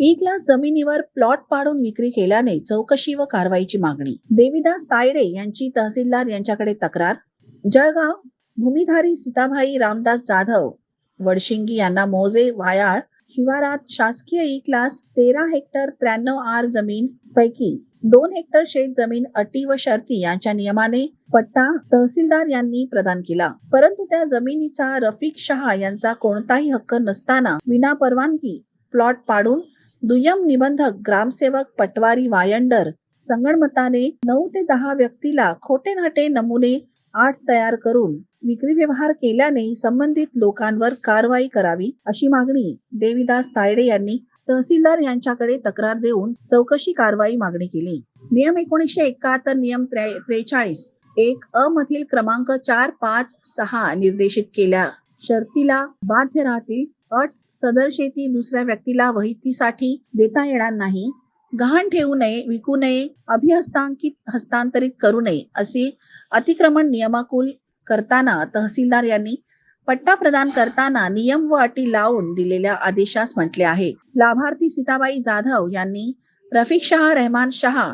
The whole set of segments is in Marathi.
ई क्लास जमिनीवर प्लॉट पाडून विक्री केल्याने चौकशी व कारवाईची मागणी. देविदास तायडे यांची तहसीलदार यांच्याकडे तक्रार. जळगाव भूमिधारी सीताभाई रामदास जाधव वडशिंगी यांना मोजे वायाळ शिवारात शासकीय ई क्लास तेरा हेक्टर त्र्याण्णव आर जमीन पैकी दोन हेक्टर शेत जमीन अटी व शर्ती यांच्या नियमाने पट्टा तहसीलदार यांनी प्रदान केला. परंतु त्या जमिनीचा रफिक शहा यांचा कोणताही हक्क नसताना विना परवानगी प्लॉट पाडून दुय्यम निबंधक ग्रामसेवक पटवारी वायंडर संगणमताने नऊ ते दहा व्यक्तीला खोटे नाटे नमुने आठ तयार करून विक्री व्यवहार केल्याने संबंधित लोकांवर कारवाई करावी अशी मागणी देविदास तायडे यांनी तहसीलदार यांच्याकडे तक्रार देऊन चौकशी कारवाई मागणी केली. नियम एकोणीसशे एकाहत्तर नियम त्रेचाळीस एक अ मधील क्रमांक चार पाच सहा निर्देशित केल्या. शर्तीला बाध्य राहतील अट सदर शेती दुसऱ्या व्यक्तीला वहितीसाठी देता येणार नाही. गहाण ठेवू नये विकू नये अभिहस्तांकित हस्तांतरित करू नये असे अतिक्रमण नियमाकुल करताना तहसीलदार यांनी पट्टा प्रदान करताना नियम व अटी लावून दिलेल्या आदेशास म्हटले आहे. लाभार्थी सीताबाई जाधव यांनी रफिक शहा रहमान शहा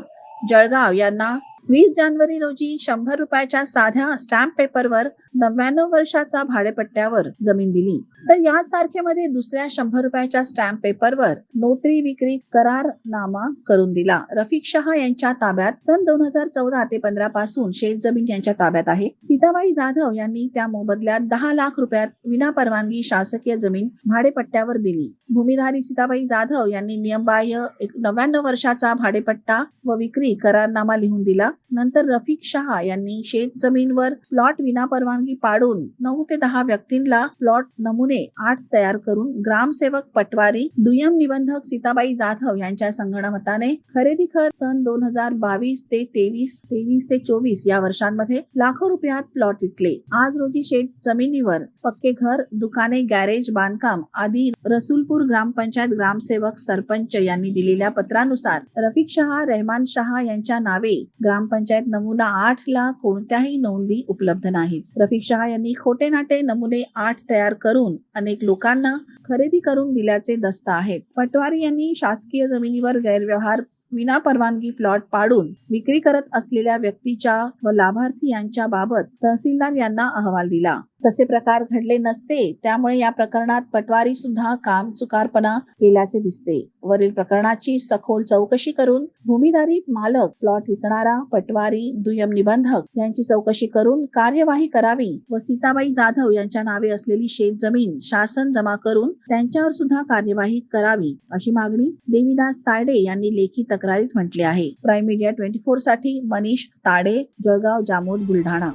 जळगाव यांना वीस जानेवारी रोजी शंभर रुपयाच्या साध्या स्टॅम्प पेपरवर नव्याण्णव वर्षाचा भाडेपट्ट्यावर जमीन दिली. तर याच तारखेमध्ये दुसऱ्या शंभर रुपयाच्या स्टॅम्प पेपरवर नोटरी विक्री करारनामा करून दिला. रफिक शहा यांच्या ताब्यात सन दोन हजार चौदा ते पंधरा पासून शेत जमीन यांच्या ताब्यात आहे. सीताबाई जाधव यांनी त्या मोबदल्यात दहा लाख रुपयात विनापरवानगी शासकीय जमीन भाडेपट्ट्यावर दिली. भूमिधारी सीताबाई जाधव यांनी नियमबाह्य एक- नव्याण्णव वर्षाचा भाडेपट्टा व विक्री करारनामा लिहून दिला. नंतर रफिक शहा यांनी शेत जमीनवर प्लॉट विनापरवानगी पाडून नऊ ते दहा व्यक्तींना प्लॉट नमुने आठ तयार करून ग्रामसेवक पटवारी दुय्यम निबंधक सीताबाई जाधव यांच्या संगणमताने खरेदी खर सन दोन हजार बावीस ते तेवीस तेवीस ते चोवीस या वर्षांमध्ये लाखो रुपयात प्लॉट विकले. आज रोजी शेत जमिनीवर पक्के घर दुकाने गॅरेज बांधकाम आदी रसूलपूर ग्रामपंचायत ग्रामसेवक सरपंच यांनी दिलेल्या पत्रानुसार रफिक शहा रहमान शहा यांच्या नावे ग्राम ग्रामपंचायत नमुना आठ ला कोणत्याही नोंदी उपलब्ध नाहीत. रफिक शहा यांनी खोटे नाटे नमुने आठ तयार करून अनेक लोकांना खरेदी करून दिल्याचे दस्त आहेत. पटवारी यांनी शासकीय जमिनीवर गैरव्यवहार विना परवानगी प्लॉट पाडून विक्री करत असलेल्या व्यक्तीच्या व लाभार्थी यांच्या बाबत तहसीलदार यांना अहवाल दिला. तसे प्रकार घडले नसते. त्यामुळे या प्रकरणात पटवारी सुद्धा काम चुकारपणा केल्याचे दिसते. वरील प्रकरणाची सखोल चौकशी करून भूमिधारी मालक प्लॉट विकणारा पटवारी दुय्यम निबंधक यांची चौकशी करून कार्यवाही करावी व सीताबाई जाधव यांच्या नावे असलेली शेत जमीन शासन जमा करून त्यांच्यावर सुद्धा कार्यवाही करावी अशी मागणी देवीदास तायडे यांनी लेखी तक्रारीत म्हटले आहे. प्राईम मीडिया ट्वेंटी फोरसाठी मनीष ताडे जळगाव जामोद बुलढाणा.